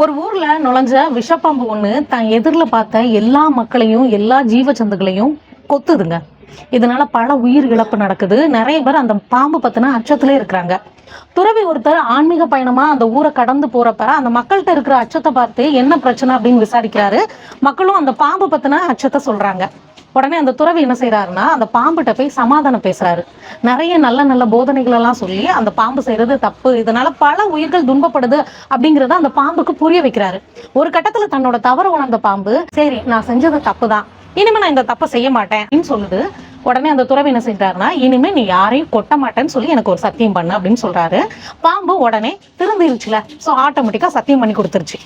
ஒரு ஊர்ல நுழைஞ்ச விஷப்பாம்பு ஒண்ணு தான் எதிரில் பார்த்த எல்லா மக்களையும் எல்லா ஜீவ சந்துகளையும் கொத்துதுங்க. இதனால பல உயிர் இழப்பு நடக்குது. நிறைய பேர் அந்த பாம்பு பத்தின அச்சத்திலே இருக்கிறாங்க. துறவி ஒருத்தர் ஆன்மீக பயணமா அந்த ஊரை கடந்து போறப்ப அந்த மக்கள்கிட்ட இருக்கிற அச்சத்தை பார்த்து என்ன பிரச்சனை அப்படின்னு விசாரிக்கிறாரு. மக்களும் அந்த பாம்பு பத்தின அச்சத்தை சொல்றாங்க. உடனே அந்த துறவி என்ன செய்யறாருன்னா அந்த பாம்புகிட்ட போய் சமாதானம் பேசுறாரு. நிறைய நல்ல நல்ல போதனைகள் எல்லாம் சொல்லி அந்த பாம்பு செய்யறது தப்பு இதனால பல உயிர்கள் துன்பப்படுது அப்படிங்கறத அந்த பாம்புக்கு புரிய வைக்கிறாரு. ஒரு கட்டத்துல தன்னோட தவறு உணர்ந்த பாம்பு சரி நான் செஞ்சது தப்பு தான் இனிமே நான் இந்த தப்பை செய்ய மாட்டேன் அப்படின்னு சொல்லுது. உடனே அந்த துறவி என்ன செஞ்சாருன்னா இனிமே நீ யாரையும் கொட்ட மாட்டேன்னு சொல்லி எனக்கு ஒரு சத்தியம் பண்ணு அப்படின்னு சொல்றாரு. பாம்பு உடனே திருந்திருச்சுல ஸோ ஆட்டோமேட்டிக்கா சத்தியம் பண்ணி கொடுத்துருச்சு.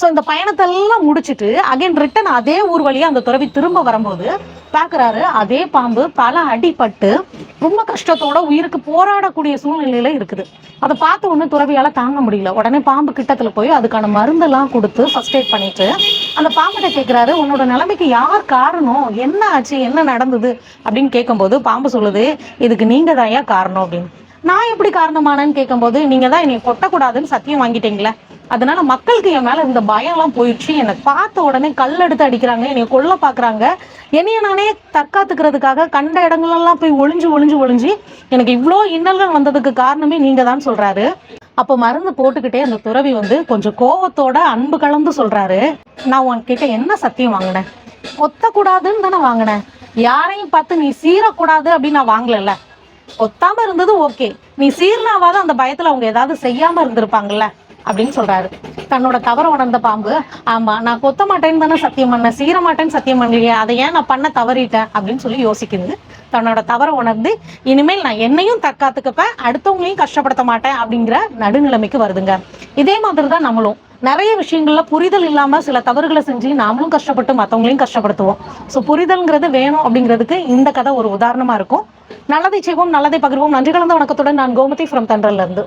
ஸோ இந்த பயணத்தை எல்லாம் முடிச்சிட்டு அகைன் ரிட்டன் அதே ஊர் வழியாக அந்த துறவி திரும்ப வரும்போது பார்க்குறாரு. அதே பாம்பு பல அடிபட்டு ரொம்ப கஷ்டத்தோட உயிருக்கு போராடக்கூடிய சூழ்நிலையில இருக்குது. அதை பார்த்த உடனே துறவியால தாங்க முடியல. உடனே பாம்பு கிட்டத்துல போய் அதுக்கான மருந்தெல்லாம் கொடுத்து ஃபர்ஸ்ட் எய்ட் பண்ணிட்டு அந்த பாம்பிட்ட கேட்குறாரு உன்னோட நிலைமைக்கு யார் காரணம்? என்ன ஆச்சு? என்ன நடந்தது? அப்படின்னு கேட்கும்போது பாம்பு சொல்லுது இதுக்கு நீங்க தான்யா காரணம்? அப்படின்னு. நான் எப்படி காரணமானேன்னு கேட்கும்போது நீங்க தான் என்னை கொட்டக்கூடாதுன்னு சத்தியம் வாங்கிட்டீங்களே. அதனால மக்களுக்கு என் மேல இந்த பயம்லாம் போயிடுச்சு. என்னை பார்த்த உடனே கல் எடுத்து அடிக்கிறாங்க. என்னை கொல்ல பாக்குறாங்க. என்னைய நானே தற்காத்துக்கிறதுக்காக கண்ட இடங்களெல்லாம் போய் ஒளிஞ்சு ஒளிஞ்சு ஒளிஞ்சு எனக்கு இவ்வளோ இன்னல்கள் வந்ததுக்கு காரணமே நீங்க தான் சொல்றாரு. அப்போ மருந்து போட்டுக்கிட்டே அந்த துறவி வந்து கொஞ்சம் கோவத்தோட அன்பு கலந்து சொல்றாரு. நான் உன்கிட்ட என்ன சத்தியம் வாங்கினேன்? கொத்தக்கூடாதுன்னு தானே வாங்கினேன். யாரையும் பார்த்து நீ சீரக்கூடாது அப்படின்னு நான் வாங்கலல்ல. ஒத்தாம இருந்தது ஓகே நீ சீர்னாவாத அந்த பயத்துல அவங்க ஏதாவது செய்யாம இருந்திருப்பாங்கல்ல. அப்படின்னு சொல்றாரு. தன்னோட தவற உணர்ந்த பாம்பு ஆமா நான் கொத்த மாட்டேன்னு தானே சத்தியம் பண்ணேன் சீர மாட்டேன்னு சத்தியம் பண்ணலையே அதை ஏன் நான் பண்ண தவறிட்டேன் அப்படின்னு சொல்லி யோசிக்குது தன்னோட தவற உணர்ந்து இனிமேல் நான் என்னையும் தற்காத்துக்கப்ப அடுத்தவங்களையும் கஷ்டப்படுத்த மாட்டேன் அப்படிங்கிற நடுநிலைமைக்கு வருதுங்க. இதே மாதிரி தான் நம்மளும். நிறைய விஷயங்கள்ல புரிதல் இல்லாம சில தவறுகளை செஞ்சு நாமளும் கஷ்டப்பட்டு மற்றவங்களையும் கஷ்டப்படுத்துவோம். ஸோ புரிதல்ங்கிறது வேணும் அப்படிங்கிறதுக்கு இந்த கதை ஒரு உதாரணமா இருக்கும். நல்லதை செய்வோம் நல்லதை பகிர்வோம். நன்றி கலந்த வணக்கத்துடன் நான் கோமதி ஃப்ரம் தண்டல்ல இருந்து